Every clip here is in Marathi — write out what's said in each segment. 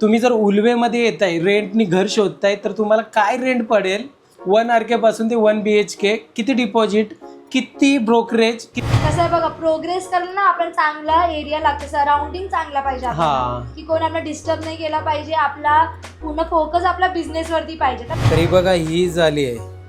तुम्ही जर उलवेमध्ये येताय रेंटनी घर शोधताय तर तुम्हाला काय रेंट पडेल? वन आर के पासून ते वन बी एच के किती डिपॉझिट किती ब्रोकरेज कसं आहे बघा प्रोग्रेस करणं ना आपल्याला चांगला एरिया लागतो. सराउंडिंग चांगला पाहिजे हा. की कोण आपला डिस्टर्ब नाही केला पाहिजे आपला पूर्ण फोकस आपला बिझनेस वरती पाहिजे. तर- तरी बघा ही झाली आहे.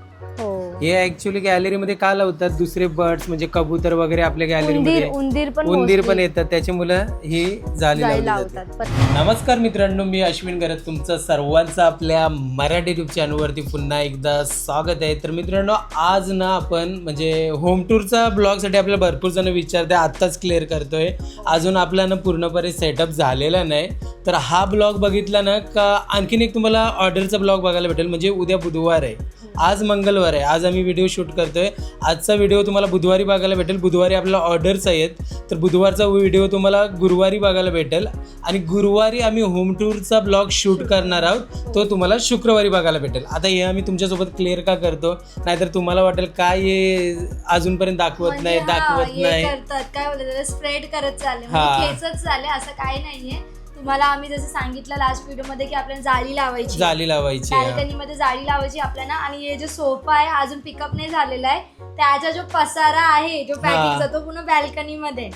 हो ऍक्च्युली गॅलरीमध्ये का लावतात? दुसरे बर्ड्स म्हणजे कबूतर वगैरे आपल्या गॅलरीमध्ये उंदीर पण उंदीर पण येतात. त्याची मुलं ही जाली जाळी लावली जाते. लावतात. पण नमस्कार मित्रांनो मी अश्विन गरत तुमचं सर्वांचं आपल्या मराठी युट्यूब चॅनलवरती पुन्हा एकदा स्वागत आहे. तर मित्रांनो आज ना आपण म्हणजे होम टूरचा ब्लॉगसाठी आपल्याला भरपूर जण विचारते आत्ताच क्लिअर करतोय. अजून आपला ना पूर्णपणे सेटअप झालेला नाही. तर हा ब्लॉग बघितला ना का आणखीन एक तुम्हाला ऑर्डरचा ब्लॉग बघायला भेटेल. म्हणजे उद्या बुधवार आहे. आज मंगळवार आहे. आज आम्ही व्हिडिओ शूट करतोय. आजचा व्हिडिओ तुम्हाला बुधवारी बघायला भेटेल. बुधवारी आपल्याला ऑर्डर्स आहेत. तर बुधवारचा व्हिडिओ तुम्हाला गुरुवारी बघायला भेटेल. आणि गुरुवारी आम्ही होम टूरचा ब्लॉग शूट करणार आहोत. तो तुम्हाला शुक्रवारी बघायला भेटेल. आता हे आम्ही तुमच्यासोबत क्लिअर का करतो? नाहीतर तुम्हाला वाटेल काय हे अजूनपर्यंत दाखवत म्हणजे नाही हा, दाखवत हे नाही. करतात. काय बोलतात स्प्रेड करत चालले. हा. म्हणजे खेचत चालले असं काही नाहीये. तुम्हाला आम्ही जसं सांगितलं लास्ट व्हिडिओमध्ये की आपल्याला जाळी लावायची जाली लावायची आहे. बॅल्कनी मध्ये जाळी लावायची आपल्याला आणि हे जो सोफा आहे अजून पिकअप नाही झालेला आहे त्याचा जो पसारा आहे जो पॅकिंगचा तो पूर्ण बॅल्कनी मध्ये.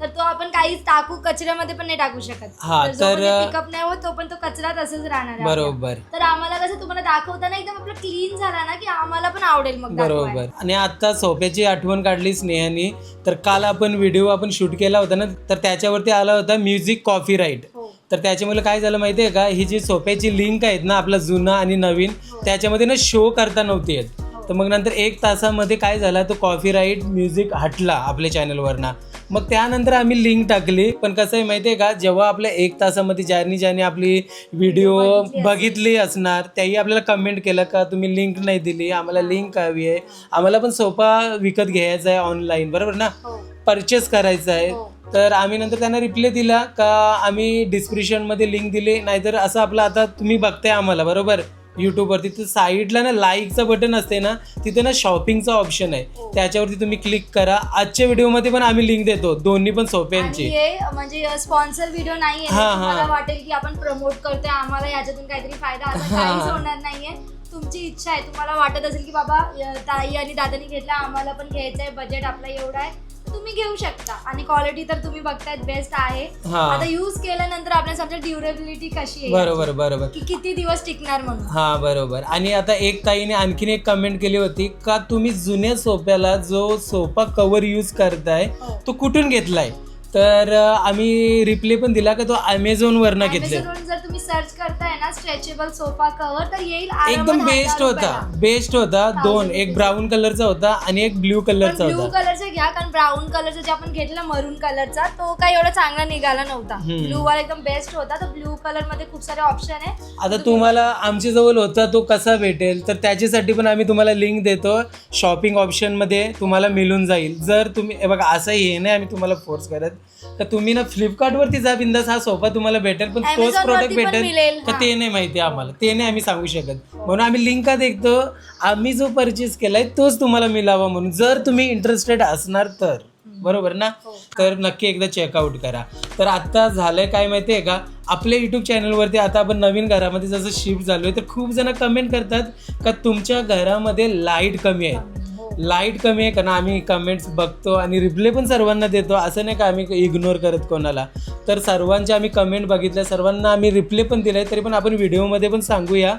तर तो आपण काहीच टाकू कचऱ्यामध्ये पण नाही टाकू शकत. हा, तर- पिकअप नाही होत तो पण तो कचरा तसंच राहणार आहे आपला. बरोबर. तर आम्हाला कसं तुम्हाला दाखवताना एकदम आपलं क्लीन झाला ना की आम्हाला पण आवडेल मग दाखवायला. बरोबर. आणि आता सोप्याची आठवण काढली स्नेहानी. तर काल आपण व्हिडिओ आपण शूट केला होता ना तर त्याच्यावरती आला होता म्युझिक कॉफी राईट हो. तर त्याच्यामुळे काय झालं माहिती आहे का? ही जी सोप्याची लिंक आहेत ना आपला जुना आणि नवीन हो. त्याच्यामध्ये ना शो करता नव्हती येत. तर मग नंतर एक तासामध्ये काय झाला तो कॉफी राईट म्युझिक हटला आपल्या चॅनलवरना मग त्यानंतर आम्ही लिंक टाकली. पण कसं आहे माहिती आहे का जेव्हा आपल्या एक तासामध्ये ज्यांनी ज्यांनी आपली व्हिडिओ बघितली असणार. त्याही आपल्याला कमेंट केलं का तुम्ही लिंक नाही दिली आम्हाला लिंक हवी आहे. आम्हाला पण सोपा विकत घ्यायचा आहे ऑनलाईन बरोबर ना? हो. परचेस करायचा आहे. हो. तर आम्ही नंतर त्यांना रिप्लाय दिला का आम्ही डिस्क्रिप्शनमध्ये लिंक दिली नाहीतर असं आपलं आता तुम्ही बघताय आम्हाला. बरोबर? यूट्यूबवरती तर साईडला ना लाईकचं बटन असते ना तिथे ना शॉपिंगचा ऑप्शन आहे. हो. त्याच्यावरती तुम्ही क्लिक करा. आजच्या व्हिडिओमध्ये पण आम्ही लिंक देतो. दोन्ही पण सोप्यांची. हे म्हणजे स्पॉन्सर व्हिडिओ नाहीये हा, हा. तुम्हाला वाटेल की आपण प्रमोट करतोय. आम्हाला याच्यातून काहीतरी फायदा असं हा. काहीच होणार नाहीये. तुमची इच्छा आहे. तुम्हाला वाटत असेल की बाबा ताई आणि दादानी घेतला आम्हाला पण घ्यायचंय. बजेट आपला एवढा आहे. तुम्ही घेऊ शकता. आणि क्वालिटी तर तुम्ही बघतायत बेस्ट आहे. हा. आता युज केल्यानंतर आपल्याला समजा ड्युरेबिलिटी कशी आहे? बरोबर बरोबर. की किती दिवस टिकणार म्हणून? हा बरोबर. आणि आता एक ताईने आणखीन एक कमेंट केली होती का तुम्ही जुन्या सोप्याला जो सोफा कव्हर यूज करताय हो. तो कुठून घेतलाय? तर अं, आम्ही रिप्लाय पण दिला का तो अमेझॉन वरनं घेतले. Amazon वरून जर तुम्ही सर्च करताय ना स्ट्रेचेबल सोफा कव्हर तर येईल एकदम बेस्ट होता. बेस्ट होता. दोन एक ब्राऊन कलरचा होता आणि एक ब्ल्यू कलरचा ब्ल्यू होता. कलरचा घ्या कारण ब्राऊन कलरचा जे आपण घेतला मरून कलरचा तो काही एवढा चांगला निघाला नव्हता. हम्म. ब्लू वाला एकदम बेस्ट होता. तर ब्लू कलरमध्ये खूप सारे ऑप्शन आहे. आता तुम्हाला आमच्या जवळ होता तो कसा भेटेल? तर त्याच्यासाठी पण आम्ही तुम्हाला लिंक देतो. शॉपिंग ऑप्शनमध्ये तुम्हाला मिळून जाईल. जर तुम्ही हे बघा असं हे नाही आम्ही तुम्हाला फोर्स करत. तर तुम्ही ना फ्लिपकार्ट वरती जा बिंदास हा सोफा तुम्हाला भेटेल पण तोच Amazon प्रोडक्ट वरती पण भेटेल. मिळेल, तर हा. ते नाही माहिती आम्हाला. ते नाही आम्ही सांगू शकत. म्हणून आम्ही लिंक देखतो. आम्ही जो परचेस केलाय तोच तुम्हाला मिळावा म्हणून. जर तुम्ही इंटरेस्टेड असणार तर. बरोबर ना? हो. तर नक्की एकदा चेकआउट करा. तर आता झालंय काय माहिती आहे का? आपल्या युट्यूब चॅनलवरती आता आपण नवीन घरामध्ये जसं शिफ्ट झालोय तर खूप जण कमेंट करतात का तुमच्या घरामध्ये लाइट कमी आहे? लाइट कमी आहे कारण आम्ही कमेंट्स बघतो आणि रिप्लाय पण सर्वांना देतो. असं नाही का आम्ही इग्नोर करत कोणाला. तर सर्वांचे आम्ही कमेंट बघितल्या सर्वांना आम्ही रिप्लाय पण दिलाय तरी पण आपण व्हिडिओमध्ये पण सांगूया.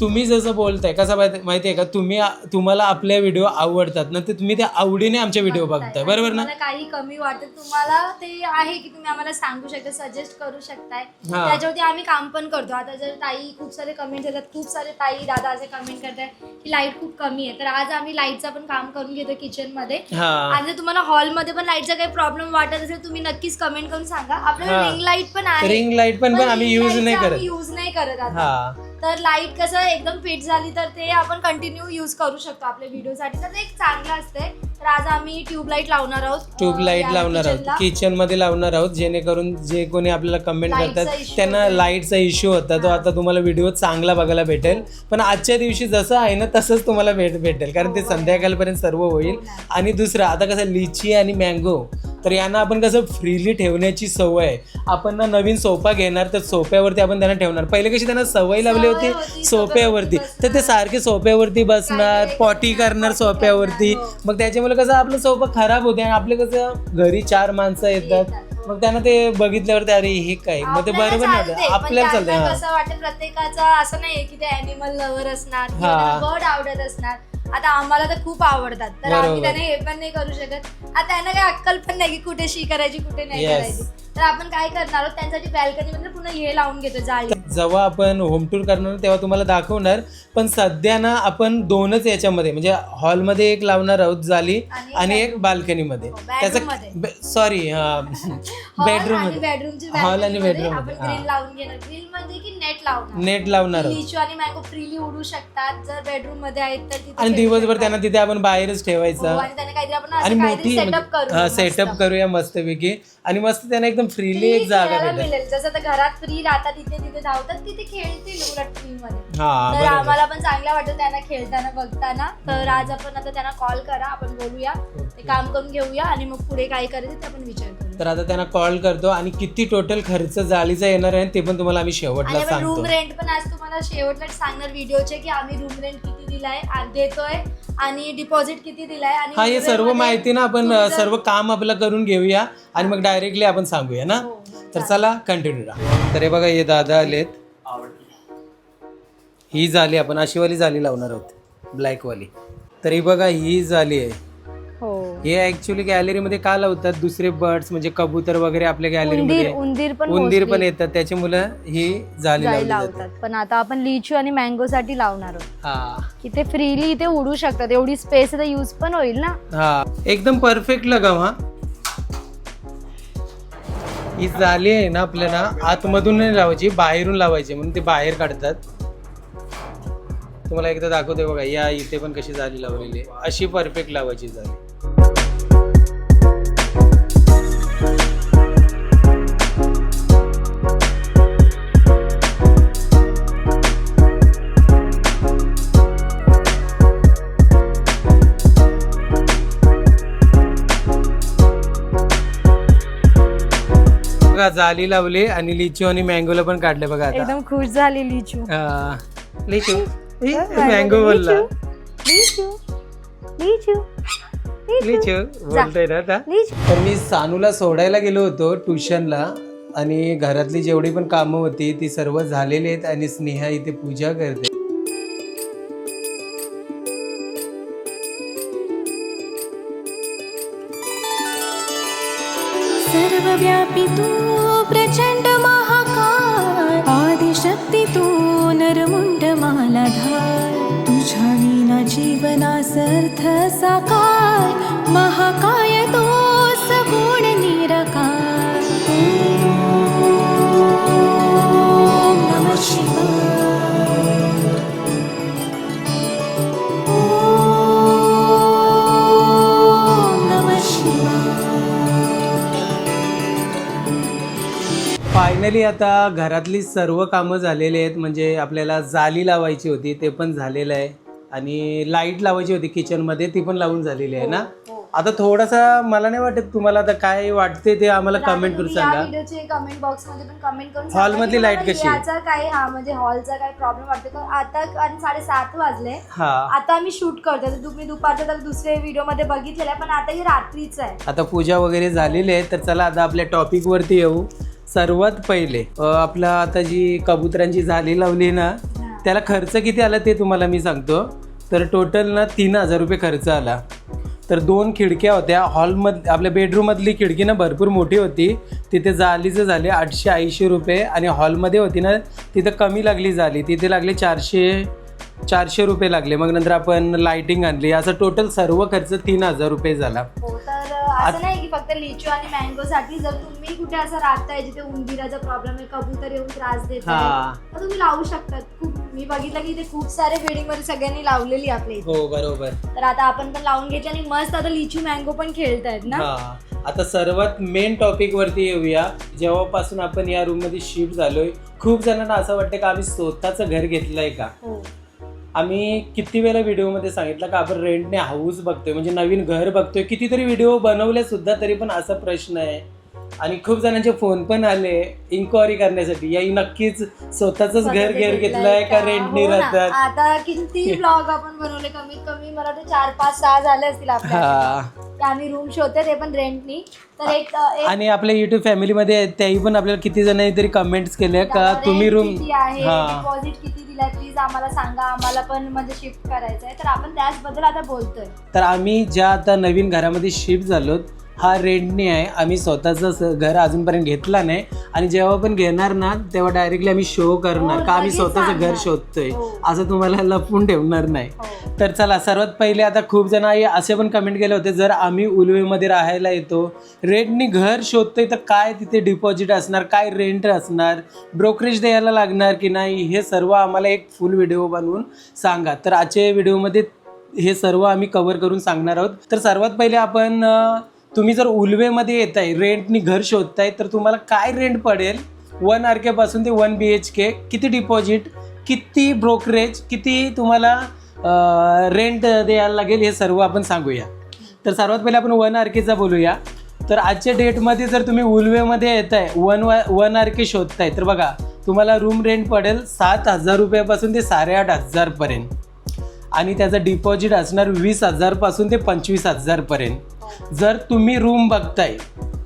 तुम्ही जसं बोलताय कसं माहिती आहे का? तुम्ही तुम्हाला आपल्या व्हिडिओ आवडतात. ना ते तुम्ही त्या आवडीने आमचे व्हिडिओ बघताय. बरोबर ना? तुम्हाला काही कमी वाटत तुम्हाला ते आहे की तुम्ही आम्हाला सांगू शकता सजेस्ट करू शकताय. हा. त्याच्यावरती आम्ही काम पण करतो. आता जर ताई खूप सारे कमेंट येतात खूप सारे ताई दादा असे कमेंट करतात की लाइट खूप कमी आहे. तर आज आम्ही लाईटचा पण काम करून घेतो किचनमध्ये. हा. आणि जर तुम्हाला हॉलमध्ये पण लाईटचा काही प्रॉब्लेम वाटत असेल तुम्ही नक्कीच कमेंट करून सांगा. आपल्याला हा. रिंग लाइट पण आहे. रिंग लाइट पण पण आम्ही यूज नाही करत. यूज नाही करत आता. हा. तर लाइट कसं एकदम फिट झाली तर ते आपण कंटिन्यू यूज करू शकतो आपल्या व्हिडिओसाठी तर ते एक चांगलं असते तर आज आम्ही ट्यूबलाईट लावणार आहोत ट्यूबलाईट लावणार आहोत. किचनमध्ये लावणार आहोत जेणेकरून जे कोणी आपल्याला कमेंट करतात त्यांना. लाईटचा इश्यू होता तो हा. आता तुम्हाला व्हिडिओ चांगला बघायला भेटेल पण आजच्या दिवशी जसं आहे ना तसंच तुम्हाला भेट भेटेल कारण ते हो. संध्याकाळपर्यंत सर्व होईल हो. आणि दुसरं आता कसं लिची आणि मँगो तर यांना आपण कसं फ्रीली ठेवण्याची सवय आहे. आपण ना नवीन सोफा घेणार तर सोफ्यावरती आपण त्यांना ठेवणार. पहिले कशी त्यांना सवय लावली होती सोफ्यावरती. तर ते सारखे सोफ्यावरती बसणार पॉटी करणार सोफ्यावरती. हो. मग त्याच्यामुळे कसं आपलं सोफा खराब होते आणि आपले कसं घरी चार माणसं येतात. मग त्यांना ते बघितल्यावरती अरे हे काय? मग ते बरोबर पण आपल्याला चालतं कसं वाटेल प्रत्येकाचा असं नाही की ते अॅनिमल लवर असणार हा. बर्ड आवडत असणार. आता आम्हाला तर खूप आवडतात तर बरोबर. आम्ही त्यांना हे पण नाही करू शकत आता त्यांना काही अक्कल पण नाही की कुठे शी करायची कुठे नाही Yes. करायची तर आपण काय करणार आहोत? त्यांच्यासाठी बॅल्कनी मध्ये पुन्हा हे लावून घेतो जाळी. जेव्हा आपण होम टूर करणार तेव्हा तुम्हाला दाखवणार. पण सध्या ना आपण दोनच याच्यामध्ये म्हणजे हॉलमध्ये एक लावणार आहोत जाली आणि आणि एक बाल्कनीमध्ये हो, bedroom मध्ये. त्याचा सॉरी बेडरूममध्ये. बेडरूमची Hall आणि bedroom आपण मध्ये, हा. ग्रिल लावून घेणार. ग्रिल म्हणजे की नेट लावणार? नेट लावणार आहोत. लिचू आणि मँगो फ्रीली उडू शकतात. जर बेडरूममध्ये आहेत तर तिथे आणि दिवसभर. त्यांना तिथे आपण बाहेरच हो, ठेवायचं आणि त्यांना काहीतरी आपण आणि मोठी सेटअप करू सेटअप मस्त. करूया मस्तपैकी. आणि मस्त त्यांना एकदम फ्रीली Free एक जागा भेटेल. मिळेल. जसं आता घरात फ्री राहतात तिथे तिथे धावतात तिथे खेळतील उलट फ्री मध्ये हा तर बरोबर. आम्हाला पण चांगलं वाटतं त्यांना खेळताना बघताना. तर आज आपण आता त्यांना कॉल करा आपण बोलूया. ते काम करून घेऊया आणि मग पुढे काय करायचं ते आपण विचार करू तर आता त्यांना कॉल करतो आणि किती टोटल खर्च जाळीचा येणार आहे ते पण तुम्हाला आम्ही शेवटला सांगतो. रूम रेंट पण आज तुम्हाला शेवटला सांगणार व्हिडिओचे की आम्ही रूम रेंट किती दिलाय आणि देतोय आणि डिपॉझिट किती दिलाय आणि हा हे room सर्व rent मध्ये माहिती ना आपण सर्व काम आपलं करून घेऊया आणि मग डायरेक्टली आपण सांगूया ना? हो, हो, तर. चला कंटिन्यू राहा. तर हे बघा हे दादा आलेत. ही झाली आपण अशीवाली झाली लावणार आहोत ब्लॅकवाली तर ही बघा ही झाली आहे. हो ऍक्च्युली गॅलरीमध्ये का लावतात? दुसरे बर्ड्स म्हणजे कबूतर वगैरे आपल्या उंदीर गॅलरीमध्ये उंदीर पण उंदीर mostly पण येतात त्याच्यामुळे ही झाली जाळी लावली लावतात. पण आता आपण लिचू आणि मँगो साठी लावणार आहोत. हा. की ते फ्रीली इथे उडू शकतात. एवढी स्पेस यूज पण होईल ना? हा. एकदम परफेक्ट लगाव हा. ही झाली आहे ना आपल्याला. आतमधून नाही लावायची बाहेरून लावायची म्हणून ते बाहेर काढतात. तुम्हाला एकदा दाखवते बघा. या इथे पण कशी झाली लावलेली आहे. अशी परफेक्ट लावायची झाली बघा जाली लावली आणि लिचू आणि मँगोला पण काढले बघा आता. एकदम खुश झाली लिचू. हा. लिचू? मँगो बोलला. लिचू? लिचू? लिचू? बोलतोय ना आता. लिचू? तर मी सानूला सोडायला गेलो होतो ट्युशनला आणि घरातली जेवढी पण कामं होती ती सर्व झालेली आहेत आणि स्नेहा इथे पूजा करते. जीवनासर्थ सकाय महाकाय तो सगुण निरकार ॐ नमः शिवाय. फायनली आता घरातली सर्व कामं झालेली आहेत म्हणजे आपल्याला जाली लावायची होती ते पण झालेलं आहे. आणि लाइट लावायची होती किचनमध्ये ती पण लावून झालेली आहे ना? हो. आता थोडासा मला नाही वाटत तुम्हाला आता काय वाटते ते आम्हाला कमेंट करून सांगा. कमेंट बॉक्समध्ये पण कमेंट करून Hall सांगा मधली की light तुम्हाला कशी आहे? याचा काय हा म्हणजे हॉलचा काय प्रॉब्लेम वाटतो का आता कारण साडेसात वाजले. हा. आता आम्ही शूट करतो तर तुम्ही दुपारच्या तर दुसऱ्या व्हिडिओमध्ये बघितलेलं आहे पण आता हे रात्रीच आहे. आता पूजा वगैरे झालेली आहे तर चला आता आपल्या टॉपिक वरती येऊ. सर्वात पहिले अ, आपला आता जी कबुतरांची झाली लावली ना त्याला खर्च किती आला ते तुम्हाला मी सांगतो. तर टोटल ना तीन हजार रुपये खर्च आला. तर दोन खिडक्या होत्या. हॉलमध आपल्या बेडरूममधली खिडकी ना भरपूर मोठी होती. तिथे जालीचं झाले आठशे ऐंशी रुपये आणि हॉलमध्ये होती ना तिथं कमी लागली झाली. तिथे लागले चारशे चारशे रुपये लागले. मग नंतर आपण लाइटिंग आणली. असं टोटल सर्व खर्च तीन हजार रुपये झाला. हो तर असं नाही की फक्त लिचू आणि मँगो साठी जर तुम्ही कुठे असं राहताय जिथे उंदीराचा प्रॉब्लेम आहे कबूतर येऊन त्रास देत हा. तर तुम्ही लावू शकतात. खूप मी बघितलं की इथे खूप सारे बिल्डिंगमध्ये सगळ्यांनी लावलेली आपल्या इथे हो बरोबर. तर आता आपण पण लावून घेतली आणि मस्त आता लिचू मँगो पण खेळतायत ना? हा. आता सर्वात मेन टॉपिक वरती येऊया. जेव्हापासून आपण या रूममध्ये शिफ्ट झालोय खूप जणांना असं वाटतं का आम्ही स्वतःचं घर घेतलंय का? हो. आम्ही किती वेळा व्हिडिओमध्ये सांगितलं का आपण रेंटने हाऊस बघतोय म्हणजे नवीन घर बघतोय कितीतरी व्हिडिओ बनवले सुद्धा तरी पण असा प्रश्न आहे. आणि खूप जणांचे फोन पण आले इन्क्वायरी करण्यासाठी. याही नक्कीच स्वतःच घर घर घेतलंय का रेंटने हो. राहतात आता किती ब्लॉग आपण बनवले? कमीत कमी मला वाटतं चार पाच सहा झाले असतील आपल्या आम्ही रूम शोधते ते पण रेंटनी तर एक आणि आपल्या युट्यूब फॅमिलीमध्ये त्याही पण आपल्याला किती जणांनी तरी कमेंट्स केले का? तुम्ही रूम डिपॉझिट किती दिलाय? प्लीज आम्हाला सांगा. आम्हाला पण म्हणजे शिफ्ट करायचं आहे तर आपण त्याचबद्दल आता बोलतोय. तर आम्ही ज्या आता नवीन घरामध्ये शिफ्ट झालो हा रेंटने आहे. आम्ही स्वतःचं घर अजूनपर्यंत घेतला नाही. आणि जेव्हा पण घेणार ना तेव्हा डायरेक्टली आम्ही शो करणार. हो, का आम्ही स्वतःचं घर. शोधतोय. हो. असं तुम्हाला लपवून ठेवणार नाही. हो. तर चला सर्वात पहिले आता खूप जण आई असे पण कमेंट केले होते जर आम्ही उलवेमध्ये राहायला येतो रेंटनी घर शोधतोय तर काय तिथे डिपॉझिट असणार? काय रेंट असणार? ब्रोकरेज द्यायला लागणार की नाही? हे सर्व आम्हाला एक फुल व्हिडिओ बनवून सांगा. तर आजच्या व्हिडिओमध्ये हे सर्व आम्ही कव्हर करून सांगणार आहोत. तर सर्वात पहिले आपण तुम्ही जर उलवेमध्ये येत आहे रेंटनी घर शोधताय तर तुम्हाला काय रेंट पडेल? वन आर केपासून ते वन बी एच के किती डिपॉझिट किती ब्रोकरेज किती तुम्हाला रेंट द्यायला लागेल हे सर्व आपण सांगूया. तर सर्वात पहिले आपण वन आर केचा बोलूया. तर आजच्या डेटमध्ये जर तुम्ही उलवेमध्ये येत आहे वन वन आर के शोधताय तर बघा तुम्हाला रूम रेंट पडेल सात हजार रुपयापासून ते साडेआठ हजारपर्यंत आणि त्याचं डिपॉझिट असणार वीस हजारपासून ते पंचवीस हजारपर्यंत जर तुम्ही रूम बघताय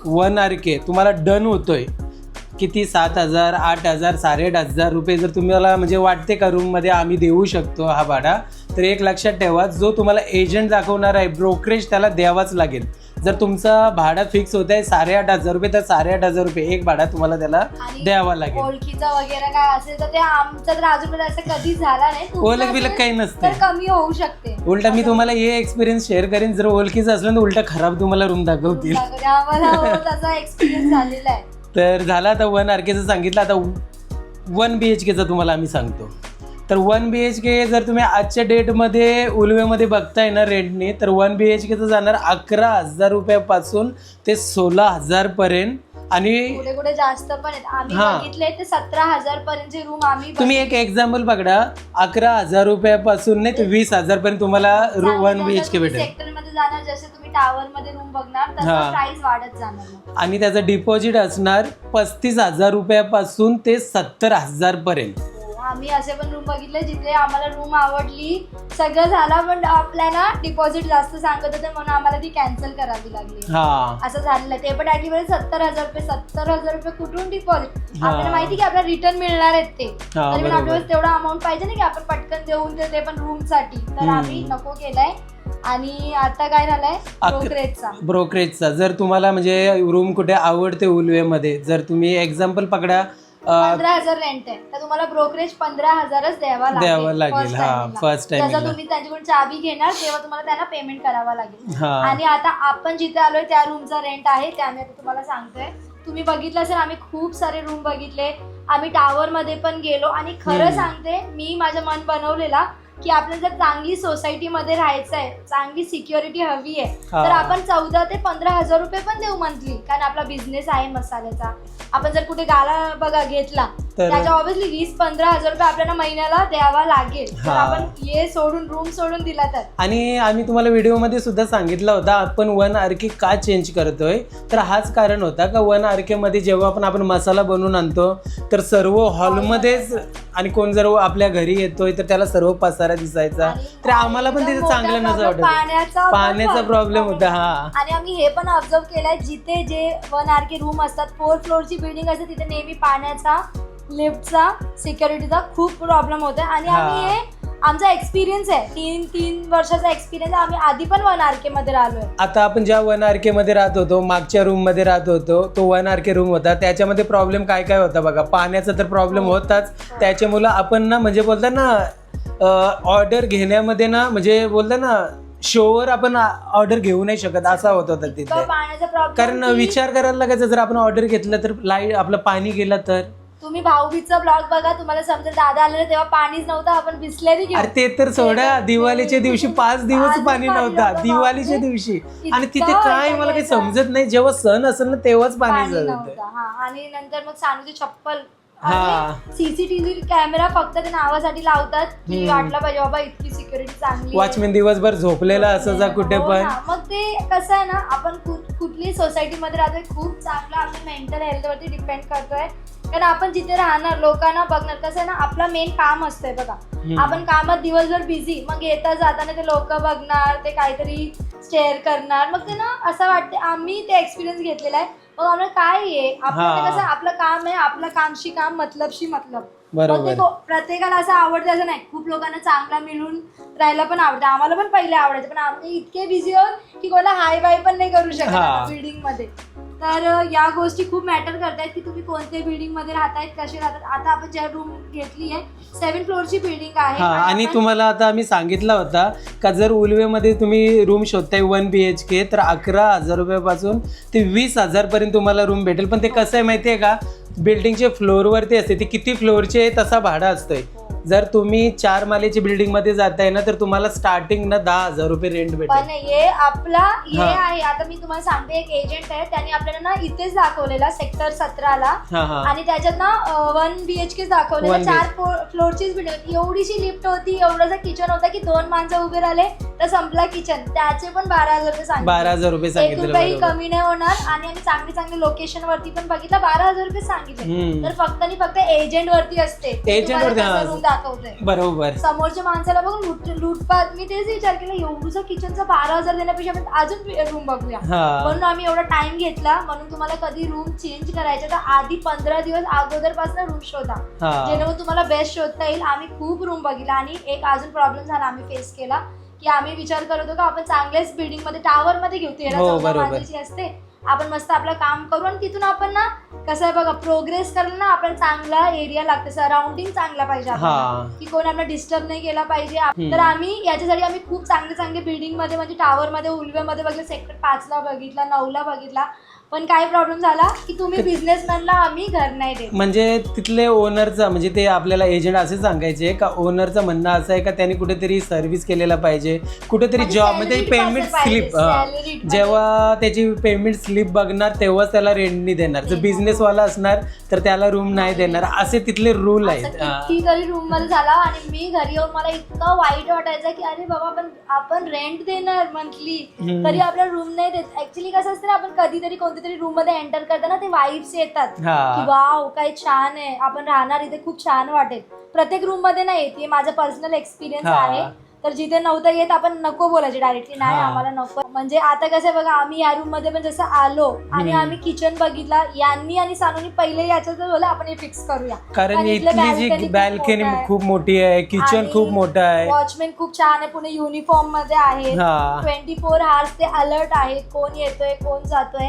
वन आर के तुम्हाला डन होतोय. किती? सात हजार आठ हजार साडेआठ हजार रुपये जर तुम्हाला म्हणजे वाटते का रूममध्ये आम्ही देऊ शकतो हा भाडा? तर एक लक्षात ठेवा जो तुम्हाला एजंट दाखवणार आहे ब्रोकरेज त्याला द्यावाच लागेल. जर तुमचा भाडा फिक्स होत आहे साडेआठ हजार रुपये तर साडेआठ हजार रुपये एक भाडा तुम्हाला त्याला द्यावा लागेल. ओळखीचं वगैरे काय असेल तर ते आमचं तर अजूनपर्यंत असं कधीच झाला नाही. ओळख बिलक काही तर नसते कमी होऊ शकते. उलटा मी तुम्हाला हे एक्सपिरियन्स शेअर करेन जर ओळखीचं असलं तर उलटा खराब तुम्हाला रूम दाखवतील. आम्हाला हो, एक्सपिरियन्स झालेला आहे. तर झालं आता वन आर केचं सांगितलं आता वन बी एच केचं तुम्हाला आम्ही सांगतो. तर वन बी एच के जर तुम्ही आजच्या डेटमध्ये उलवेमध्ये बघताय ना रेंटने तर वन बी एच केचं जाणार अकरा हजार रुपयापासून ते सोळा हजारपर्यंत आणि कुठे कुठे जास्त पण आहेत. आम्ही हा. बघितले ते सतरा हजार पर्यंतचे रूम आम्ही तुम्ही एक एक्झाम्पल पकडा. अकरा हजार रुपयापासून नाही ते वीस हजारपर्यंत तुम्हाला वन बी एच के भेटेल. सेक्टरमध्ये जाणार. जसे तुम्ही टावर मध्ये रूम बघणार हा. तसं प्राइस वाढत जाणार मग. आणि त्याचं डिपॉझिट असणार पस्तीस हजार रुपयापासून ते सत्तर हजारपर्यंत आम्ही असे पण रूम बघितले जिथे आम्हाला रूम आवडली. सगळं झालं पण आपल्याला डिपॉझिट जास्त सांगत होते म्हणून आम्हाला ती कॅन्सल करावी लागली. हा. असं झालेलं. ते पण ऍक्च्युअली सत्तर हजार रुपये सत्तर हजार रुपये कुठून डिपॉझिट हा. आपल्याला माहिती की आपल्याला रिटर्न मिळणार आहेत ते. हा, तरी पण बरोबर. आपल्याला तेवढा अमाऊंट पाहिजे ना की आपण पटकन देऊन ते ते पण रूमसाठी. तर हम्म. आम्ही नको केलाय. आणि आता काय झालंय? अक- ब्रोकरेजचा ब्रोकरेजचा जर तुम्हाला म्हणजे रूम कुठे आवडते उलवेमध्ये जर तुम्ही एक्झाम्पल पकडा पंधरा हजार रेंट आहे. तर तुम्हाला ब्रोकरेज पंधरा हजारच द्यावा लागेल. द्यावं लागेल, हा, first timing जसं. तुम्ही त्यांच्याकडून चाबी घेणार तेव्हा तुम्हाला त्यांना पेमेंट करावा लागेल. हा. आणि आता आपण जिथे आलोय त्या रूमचा रेंट आहे. ते आम्ही आता तुम्हाला सांगतोय. तुम्ही बघितलं असेल आम्ही खूप सारे रूम बघितले. आम्ही टावर मध्ये पण गेलो. आणि खरं हम्म. सांगते मी माझं मन बनवलेला की आपल्याला जर चांगली सोसायटी मध्ये राहायचं आहे चांगली सिक्युरिटी हवी आहे हा. तर आपण चौदा ते पंधरा हजार रुपये पण देऊ मंथली कारण आपला बिझनेस आहे मसाल्याचा. आपण जर कुठे गाला बघा घेतला तर- त्याच्या ऑब्विसली वीस पंधरा हजार रुपये आपल्याला महिन्याला द्यावा लागेल. तर हा. आपण हे सोडून रूम सोडून दिला तर? आणि आम्ही तुम्हाला व्हिडिओमध्ये सुद्धा सांगितलं होता आपण वन आर के का चेंज करतोय? तर हाच कारण होता का वन आर के मध्ये जेव्हा पण आपण मसाला बनवून आणतो तर सर्व हॉलमध्येच आणि कोण जर आपल्या घरी येतोय तर त्याला सर्व पसारा दिसायचा. तर आम्हाला पण तिथे चांगलं नसं problem वाटत पाण्याचा प्रॉब्लेम होता हा. आणि आम्ही हे पण ऑब्झर्व केलंय जिथे जे वन आर के रूम असतात फोर फ्लोअरची बिल्डिंग असते तिथे नेहमी पाण्याचा लिफ्टचा सिक्युरिटीचा खूप प्रॉब्लेम होतोय. आणि आम्ही हा. हे आमचा एक्सपिरियन्स आहे. तीन तीन वर्षाचा एक्सपिरियन्स आहे. आम्ही आधी पण वन आर के मध्ये राहिलोय. आता आपण ज्या वन आर के मध्ये राहत होतो मागच्या रूममध्ये राहत होतो तो वन आर के रूम होता. त्याच्यामध्ये प्रॉब्लेम काय काय होता बघा. पाण्याचा तर प्रॉब्लेम होताच. त्याच्यामुळे आपण ना म्हणजे बोलतात ना ऑर्डर घेण्यामध्ये ना म्हणजे बोलतं ना शोवर आपण ऑर्डर घेऊ नाही शकत असा होत होता तिथे. कारण विचार करायला लागायचा जर आपण ऑर्डर घेतलं तर लाइट आपलं पाणी गेलं तर. तुम्ही भाऊबीजचा ब्लॉग बघा तुम्हाला समजेल दादा आलेले तेव्हा पाणीच नव्हतं आपण बिस्लेरी अरे ते तर सोडा दिवाळीच्या दिवशी पाच दिवस पाणी नव्हता दिवाळीच्या. दिवशी. आणि तिथे काय मला काही समजत नाही जेव्हा सण असेल ना तेव्हाच पाणी आणि नंतर मग सानूची चप्पल हा. सीसीटीव्ही कॅमेरा फक्त ते नावासाठी लावतात की हम्म. वाटलं पाहिजे बाबा इतकी सिक्युरिटी चांगली आहे. वॉचमॅन दिवसभर झोपलेला असायचा कुठे हो पण ना. मग ते कसं आहे ना आपण कुठ- कुठली सोसायटीमध्ये राहतोय खूप चांगलं आपल्या मेंटल हेल्थवरती डिपेंड करतोय कारण आपण जिथे राहणार लोकांना बघणार कसं ना आपलं मेन काम असतंय बघा. आपण कामात दिवसभर बिझी मग येता जाताना ते लोक बघणार ते काहीतरी स्टेअर करणार. मग ते ना असं वाटते आम्ही ते एक्सपिरियन्स घेतलेला आहे. मग आम्हाला काय आहे? आपलं. कसं आपलं काम आहे आपलं कामशी काम मतलबशी मतलब. बरोबर. प्रत्येकाला असं आवडतं असं नाही. खूप लोकांना चांगला मिळून राहायला पण आवडतं. आम्हाला पण पहिले आवडायचं पण आम्ही इतके बिझी आहोत की कोणाला हाय बाय पण नाही करू शकत. बिल्डिंगमध्ये. तर या गोष्टी खूप मॅटर करतायत की तुम्ही कोणत्या बिल्डिंगमध्ये राहतायत कसे राहतात. आता आपण ज्या रूम घेतली आहे सेव्हन फ्लोअरची बिल्डिंग आहे. हा आणि आपण- तुम्हाला आता आम्ही सांगितला होता का जर उलवेमध्ये तुम्ही रूम शोधताय वन बी एच के तर अकरा हजार रुपयापासून ते वीस हजार पर्यंत तुम्हाला रूम भेटेल. पण ते कसं आहे माहितीये का बिल्डिंगचे फ्लोअरवरती असते ते किती फ्लोअरचे आहे तसा भाडा असतंय. जर तुम्ही चार मालेची बिल्डिंगमध्ये जाताय ना तर तुम्हाला स्टार्टिंग ना दहा हजार रुपये रेंट भेटेल. पण हे आपला हे हा. आहे आता मी तुम्हाला सांगते एक एजंट आहे त्यांनी आपल्याला ना इथेच दाखवलेला सेक्टर सतराला. हा हा. आणि त्याच्यात ना वन बीएचके दाखवलेलं One चार फ्लोअरचीच बिल्डिंग एवढीशी लिफ्ट होती एवढंसं किचन होतं की दोन माणसं उभे राहिले तर संपला किचन त्याचे पण बारा हजार रुपये सांगितले. बारा हजार रुपये एक सांगितलं रुपयाही बरोबर. कमी नाही होणार. आणि आम्ही चांगली चांगली लोकेशन वरती पण बघितलं बारा हजार रुपये सांगितले. हम्म. तर फक्त आणि फक्त एजंट वरती असते. Agent वरती, हा. रूम दाखवते बरोबर. समोरच्या माणसाला बघून लूट लूटपाट. मी तेच विचार केला एवढूसा किचनचा बारा हजार देण्यापेक्षा आपण अजून रूम बघूया. म्हणून आम्ही एवढा टाइम घेतला. म्हणून तुम्हाला कधी रूम चेंज करायचा तर आधी पंधरा दिवस अगोदरपासून रूम शोधा जेणेकरून तुम्हाला बेस्ट शोधता येईल. आम्ही खूप रूम बघितला आणि एक अजून प्रॉब्लेम झाला आम्ही फेस केला. की आम्ही विचार करत होतो का आपण चांगल्याच बिल्डिंगमध्ये टावर मध्ये घेऊ. तेरा हो, असते आपण मस्त आपलं काम करू आणि तिथून आपण ना कसं आहे बघा प्रोग्रेस करायला ना आपल्याला चांगला एरिया लागते सराउंडिंग चांगला पाहिजे. हा की कोण आपला डिस्टर्ब नाही केला पाहिजे. तर आम्ही याच्यासाठी आम्ही खूप चांगले चांगले बिल्डिंगमध्ये म्हणजे टावर मध्ये उलव्यामध्ये बघितलं सेक्टर पाचला बघितला नऊला बघितला पण काय प्रॉब्लेम झाला की तुम्ही बिझनेसमॅनला आम्ही घर नाही देत. म्हणजे तिथले ओनरचा म्हणजे ते आपल्याला एजंट असे सांगायचे का ओनरचं म्हणणं असं आहे का त्यांनी कुठेतरी सर्व्हिस केलेला पाहिजे? कुठेतरी जॉब म्हणजे पेमेंट स्लिप. जेव्हा त्याची पेमेंट स्लिप बघणार तेव्हाच त्याला रेंटनी देणार. जर बिझनेसवाला असणार तर त्याला रूम नाही देणार. असे तिथले रूल आहेत. हा. कितीतरी रूममध्ये झाला आणि मी घरी येऊन मला इतकं वाईट वाटायचं की अरे बाबा आपण आपण रेंट देणार मंथली हम्म. तरी आपल्याला रूम नाही देत. ऍक्च्युली कसं असतं ना आपण कधीतरी कोणत्या तरी रूममध्ये एंटर करताना ते वाईब्स येतात. की वाव काय छान आहे. आपण राहणार इथे खूप छान वाटेल. प्रत्येक रूममध्ये नाही येते. माझा पर्सनल एक्सपिरियन्स. आहे. तर जिथे नव्हतं येत आपण नको बोलायचे डायरेक्टली नाही. आम्हाला नको. म्हणजे आता कसं बघा आम्ही या रूममध्ये पण जसं आलो आणि. आम्ही किचन बघितला यांनी आणि सानूनी पहिले याच्यात बोललं आपण हे फिक्स करूया. कारण इथलं जी बॅल्कनी. खूप मोठी आहे किचन खूप मोठं आहे. वॉचमॅन खूप छान आहे. पुणे युनिफॉर्ममध्ये आहे ट्वेंटी फोर आवर्स ते अलर्ट आहेत. कोण येतोय कोण जातोय.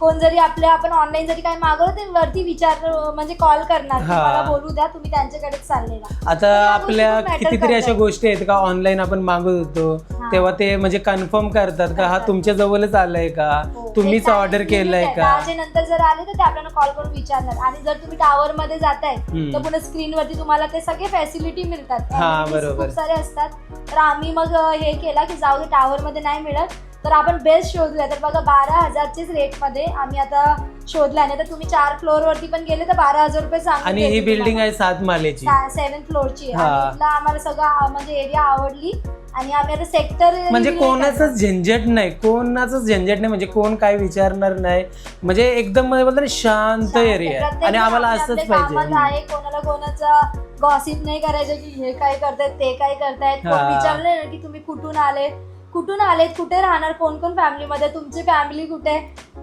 कोण जरी आपल्या आपण ऑनलाईन जरी काही मागवलं ते वरती विचार म्हणजे कॉल करणार की हा. मला बोलू द्या तुम्ही त्यांच्याकडेच चाललेला आता या गोष्टी आपल्या खूप matter कितीतरी अशा. गोष्टी आहेत का ऑनलाईन आपण मागवत होतो हा. तेव्हा ते म्हणजे कन्फर्म करतात का हा करतात. तुमच्या जवळच आलंय का हो. तुम्हीच एक ऑर्डर केलंय आहे. का दहाच्या नंतर जर आले तर ते आपल्याला कॉल करून विचारणार आणि जर तुम्ही टावर मध्ये जाताय हम्म. तर पुढे स्क्रीन वरती तुम्हाला ते सगळे फॅसिलिटी मिळतात हा, Amenities बरोबर. खूप सारे असतात तर आम्ही मग अ, हे केला की जाऊ दे टावर मध्ये नाही मिळत तर आपण बेस्ट शोधूया तर बघा बारा हजारचेच रेटमध्ये आम्ही आता शोधला आणि आता तुम्ही चार फ्लोअर वरती पण गेले तर बारा हजार रुपये सांगून आणि ही बिल्डिंग आहे सात मालेची. सेवन फ्लोअरची आम्हाला सगळं म्हणजे एरिया आवडली. आणि आम्ही आता सेक्टर म्हणजे कोणाचंच झंझट नाही. कोणाचंच झंझट नाही. म्हणजे कोण काय विचारणार नाही. म्हणजे एकदम म्हणजे शांत एरिया आहे. आणि आम्हाला असंच पाहिजे. आहे. कोणाला कोणाचा गॉसिप नाही करायचं की हे काय करतायत ते काय करतायत. विचारले ना की तुम्ही कुठून आलेत? कुठून आलेत? कुठे राहणार? कोण कोण फॅमिलीमध्ये तुमची फॅमिली कुठे?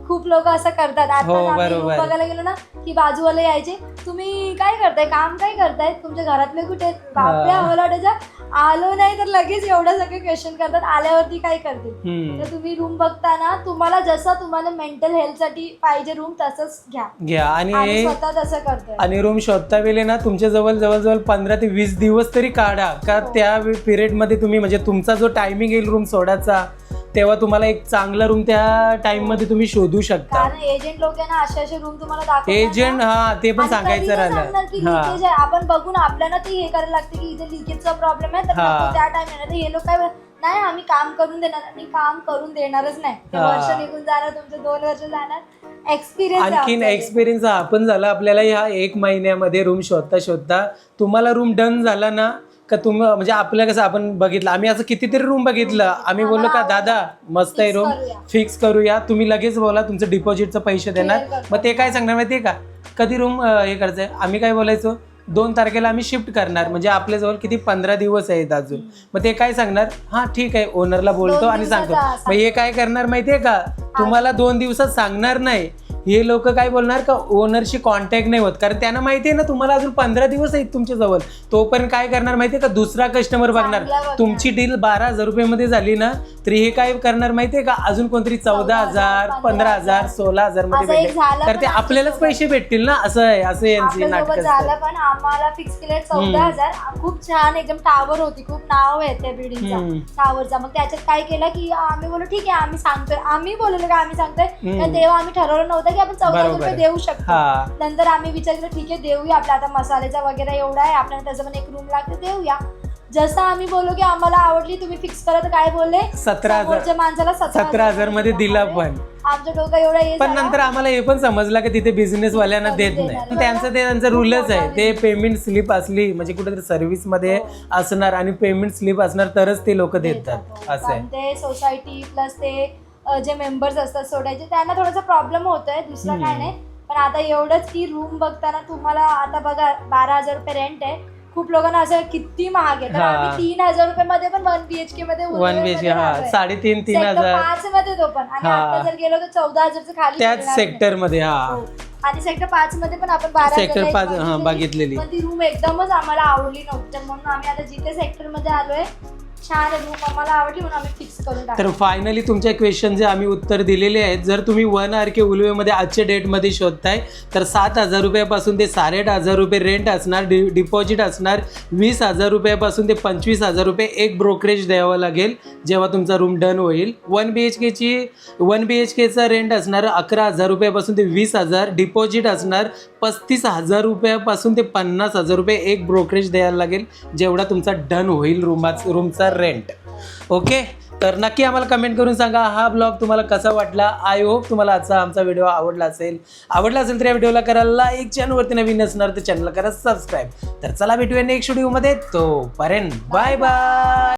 खूप लोक असं करतात. आता हो, आम्ही room बरोबर. बघायला गेलो ना की बाजूवाले यायचे तुम्ही काय करताय? काम काय करताय? तुमच्या घरातले कुठे आहेत? बापरे हा. आम्हाला वाटायचं आलो नाही तर लगेच एवढं सगळे क्वेश्चन करतात. आल्यावरती काय करतील? हम्म. तर तुम्ही रूम बघताना तुम्हाला जसं तुम्हाला मेंटल हेल्थसाठी पाहिजे रूम तसंच घ्या. घ्या. आणि स्वतः तसं करतोय. आणि रूम शोधता वेळी ना तुमच्या जवळ जवळजवळ पंधरा ते वीस दिवस तरी काढा. का हो. त्या पिरियडमध्ये तुम्ही म्हणजे तुमचा जो टायमिंग येईल रूम सोडायचा तेव्हा तुम्हाला एक चांगला रूम त्या टाइममध्ये तुम्ही शोधू शकता. कारण एजंट लोक आहे ना असे असे रूम तुम्हाला दाखवतात एजंट ना. हा ते पण आणि सांगायचं कधी ते सांगणार की राहिलं leakage हा आहे. आपण बघून आपल्याला ते हे करायला लागते की इथे लिकेजचा प्रॉब्लेम आहे तर हा. नको त्या टाइम हे लोक काय बोल- नाही आम्ही काम करून देणार मी काम करून देणारच नाही. ते हा. वर्ष निघून जाणार तुमचं दोन वर्ष जाणार. एक्सपिरियन्स आणखीन एक्सपिरियन्स हा आपण झाला आपल्याला ह्या एक महिन्यामध्ये रूम शोधता शोधता तुम्हाला रूम डन झाला ना का तुम म्हणजे आपलं कसं आपण बघितलं आम्ही असं कितीतरी रूम बघितलं. आम्ही बोललो का दादा मस्त आहे रूम. फिक्स करूया. तुम्ही लगेच बोला तुमचं डिपॉझिटचं पैसे देणार. मग ते काय सांगणार माहितीये का? कधी रूम हे करायचंय? आम्ही काय बोलायचो? दोन तारखेला आम्ही शिफ्ट करणार. म्हणजे आपल्याजवळ किती पंधरा दिवस आहेत अजून. मग ते काय सांगणार? हा ठीक आहे. ओनरला बोलतो आणि सांगतो. मग हे काय करणार माहितीये का? तुम्हाला दोन दिवसात सांगणार नाही. हे लोक काय बोलणार का ओनरशी कॉन्टॅक्ट नाही होत? कारण त्यांना माहिती आहे ना तुम्हाला अजून पंधरा दिवस आहेत तुमच्या जवळ. तोपर्यंत काय करणार माहितीये का? दुसरा कस्टमर बघणार. तुमची डील बारा हजार रुपये मध्ये झाली ना तरी हे काय करणार माहितीये का? अजून कोणतरी चौदा हजार पंधरा हजार. सोळा हजारमध्ये भेटेल. तर पण ते आपल्यालाच. पैसे भेटतील ना? असं आहे असं यांची नाटक झालं पण आम्हाला फिक्स केले चौदा हजार. खूप छान एकदम टावर होती खूप नाव आहे त्या. बिल्डिंगचा टावरचा मग त्याच्यात काय केलं की आम्ही बोललो ठीक आहे आम्ही सांगतोय. आम्ही बोललो का आम्ही सांगतोय. तेव्हा आम्ही ठरवलं नव्हतं की आपण चौदा बरोबर. रुपये. देऊ शकतो. हा. नंतर आम्ही विचार केला ठीक आहे देऊया आपला. आता मसाल्याचा वगैरे एवढा आहे. आपल्याला त्याचं पण एक रूम लागते देऊया. जसं आम्ही बोललो की आम्हाला आवडली तुम्ही फिक्स करा. तर काय बोलले? सतरा हजार. माणसाला सतरा हजारमध्ये दिला पण. आमचं डोकं एवढं हे पण झालं. नंतर आम्हाला हे पण समजलं की तिथे बिझनेस वाल्यांना देत देणार? नाही नाही. त्यांचं ते त्यांचं रूलच आहे. ते पेमेंट स्लिप असली म्हणजे कुठेतरी सर्व्हिसमध्ये हो. असणार आणि पेमेंट स्लिप असणार तरच ते लोक देतात देतात, हो. असं आहे. ते सोसायटी प्लस ते अ, जे मेंबर्स असतात सोडायचे त्यांना थोडासा प्रॉब्लेम होतोय दुसरं काय हम्म. नाही पण आता एवढंच की रूम बघताना तुम्हाला आता बघा बारा हजार रुपये रेंट आहे खूप लोकांना असं किती महाग आहे तर हा. आम्ही तीन हजार रुपये मध्ये पण वन बीएचके मध्ये वन उर्वरित बीएचके मध्ये हा राहतोय. साडेतीन तीन हजार पाच मध्ये तो पण आणि हा. आता जर गेलो तर चौदा हजारचं खाली त्याच मिळणार नाही. सेक्टरमध्ये हा हो. आणि सेक्टर पाच मध्ये पण आपण बारा Sector हजारला एक पाच, हा, बघितलेली. बघितलेली. पण ती रूम एकदमच आम्हाला आवडली नव्हती तर म्हणून आम्ही आता जिथे सेक्टरमध्ये आलोय छान रूम आम्हाला आवडली म्हणून आम्ही फिक्स करून तर फायनली तुमच्या क्वेश्चन जे आम्ही उत्तर दिलेले आहेत जर तुम्ही वन आर के उलवेमध्ये आजच्या डेटमध्ये शोधताय तर सात हजार रुपयापासून ते साडेआठ हजार रुपये रेंट असणार डि डिपॉझिट असणार वीस हजार रुपयापासून ते पंचवीस हजार रुपये एक ब्रोकरेज द्यावं लागेल जेव्हा तुमचा रूम डन होईल. वन बी एच केची वन बी एच केचा रेंट असणार अकरा हजार रुपयापासून ते वीस हजार डिपॉझिट असणार पस्तीस हजार रुपयापासून ते पन्नास हजार रुपये एक ब्रोकरेज द्यायला लागेल जेवढा तुमचा डन होईल रूमाच रूमचा रेंट ओके तर नक्की आम्हाला कमेंट करून सांगा हा ब्लॉग तुम्हाला कसा वाटला? आय होप तुम्हाला आजचा आमचा व्हिडिओ आवडला असेल. आवडला असेल तर या व्हिडिओला करा लाईक चॅनलवरती नवीन असणार तर चॅनलला करा सबस्क्राईब तर चला भेटूया नेक्स्ट व्हिडिओमध्ये तोपर्यंत बाय बाय